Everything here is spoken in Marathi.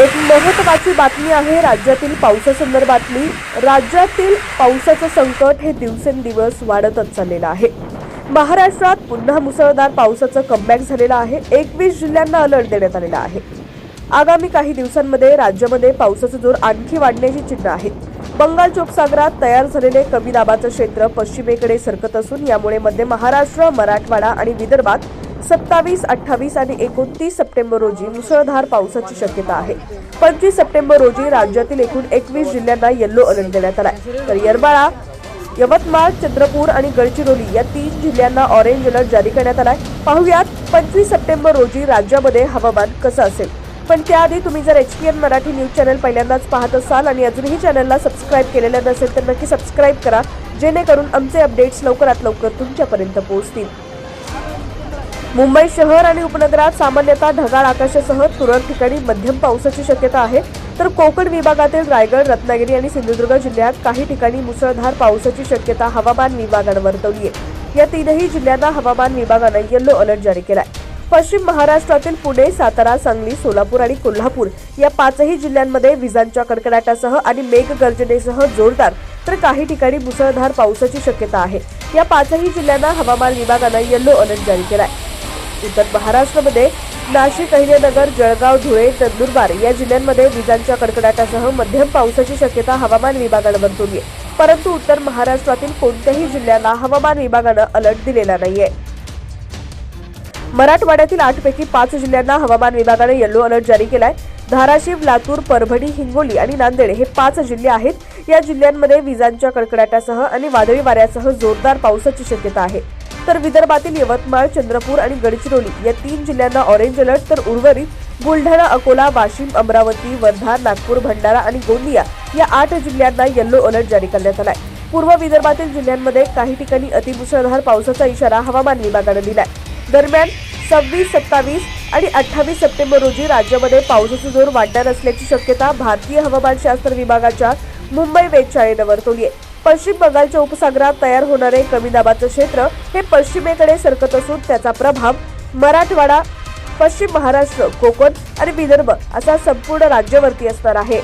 एक महत्त्वाची बातमी आहे राज्यातील पावसासंदर्भातली. राज्यातील पावसाचं संकट हे दिवसेंदिवस वाढतच चाललेलं आहे. महाराष्ट्रात पुन्हा मुसळधार पावसाचं कमबॅक झालेलं आहे. एकवीस जिल्ह्यांना अलर्ट देण्यात आलेला आहे. आगामी काही दिवसांमध्ये राज्यामध्ये पावसाचा जोर आणखी वाढण्याची चिन्ह आहेत बंगाल चोपसागरात तयार झालेले कमी दाबाचं क्षेत्र पश्चिमेकडे सरकत असून यामुळे मध्य महाराष्ट्र मराठवाडा आणि विदर्भात सत्तावीस अठ्ठावीस आणि एकोणतीस सप्टेंबर रोजी मुसळधार पावसाची शक्यता आहे. पंचवीस सप्टेंबर रोजी राज्यातील एकूण एकवीस जिल्ह्यांना येल्लो अलर्ट देण्यात आलाय. तर येरमाळा यवतमाळ चंद्रपूर आणि गडचिरोली या तीन जिल्ह्यांना ऑरेंज अलर्ट जारी करण्यात आलाय. पाहुयात पंचवीस सप्टेंबर रोजी राज्यामध्ये हवामान कसं असेल? पण त्याआधी तुम्ही जर H P N Marathi news channel पहिल्यांदाच पाहत असाल आणि अजूनही चॅनलला सबस्क्राईब केलेलं नसेल तर नक्की सबस्क्राईब करा. जेणेकरून आमचे अपडेट्स लवकरात लवकर तुमच्यापर्यंत पोहोचतील. मुंबई शहर आणि उपनगरात सामान्यतः ढगाळ आकाशासह तुरळक ठिकाणी मध्यम पावसाची शक्यता आहे. तर कोकण विभागातील रायगड रत्नागिरी आणि सिंधुदुर्ग जिल्ह्यात काही ठिकाणी मुसळधार पावसाची शक्यता हवामान विभागानं वर्तवली आहे. या तीनही जिल्ह्यांना हवामान विभागानं येल्लो अलर्ट जारी केलाय. पश्चिम महाराष्ट्रातील पुणे सातारा सांगली सोलापूर आणि कोल्हापूर या पाचही जिल्ह्यांमध्ये विजांच्या कडकडाटासह आणि मेघगर्जनेसह जोरदार तर काही ठिकाणी मुसळधार पावसाची शक्यता आहे. या पाचही जिल्ह्यांना हवामान विभागानं येल्लो अलर्ट जारी केलाय. उत्तर महाराष्ट्रामध्ये नाशिक अहिल्यानगर जळगाव धुळे नंदुरबार या जिल्ह्यांमध्ये विजांच्या कडकडाटासह मध्यम पावसाची शक्यता हवामान विभागानं वर्तवली आहे. परंतु उत्तर महाराष्ट्रातील कोणत्याही जिल्ह्यांना हवामान विभागानं अलर्ट दिलेला नाहीये. मराठवाड्यातील आठपैकी पाच जिल्ह्यांना हवामान विभागानं येलो अलर्ट जारी केलाय. धाराशिव लातूर परभणी हिंगोली आणि नांदेड हे पाच जिल्हे आहेत. या जिल्ह्यांमध्ये विजांच्या कडकडाटासह आणि वादळी वाऱ्यासह जोरदार पावसाची शक्यता आहे. तर विदर्भातील यवतमाळ चंद्रपूर आणि गडचिरोली या तीन जिल्ह्यांना ऑरेंज अलर्ट तर उर्वरित बुलढाणा अकोला वाशिम अमरावती वर्धा नागपूर भंडारा आणि गोंदिया या आठ जिल्ह्यांना येल्लो अलर्ट जारी करण्यात आलाय. पूर्व विदर्भातील जिल्ह्यांमध्ये काही ठिकाणी अतिमुसळधार पावसाचा इशारा हवामान विभागानं दिलाय. दरम्यान सव्वीस सत्तावीस आणि अठ्ठावीस सप्टेंबर रोजी राज्यामध्ये पावसाचा जोर वाढणार असल्याची शक्यता भारतीय हवामानशास्त्र विभागाच्या मुंबई वेधशाळेनं वर्तवली आहे. पश्चिम बंगालच्या उपसागरात तयार होणारे कमी दाबाचं क्षेत्र हे पश्चिमेकडे सरकत असून त्याचा प्रभाव मराठवाडा पश्चिम महाराष्ट्र कोकण आणि विदर्भ असा संपूर्ण राज्यावरती असणार आहे.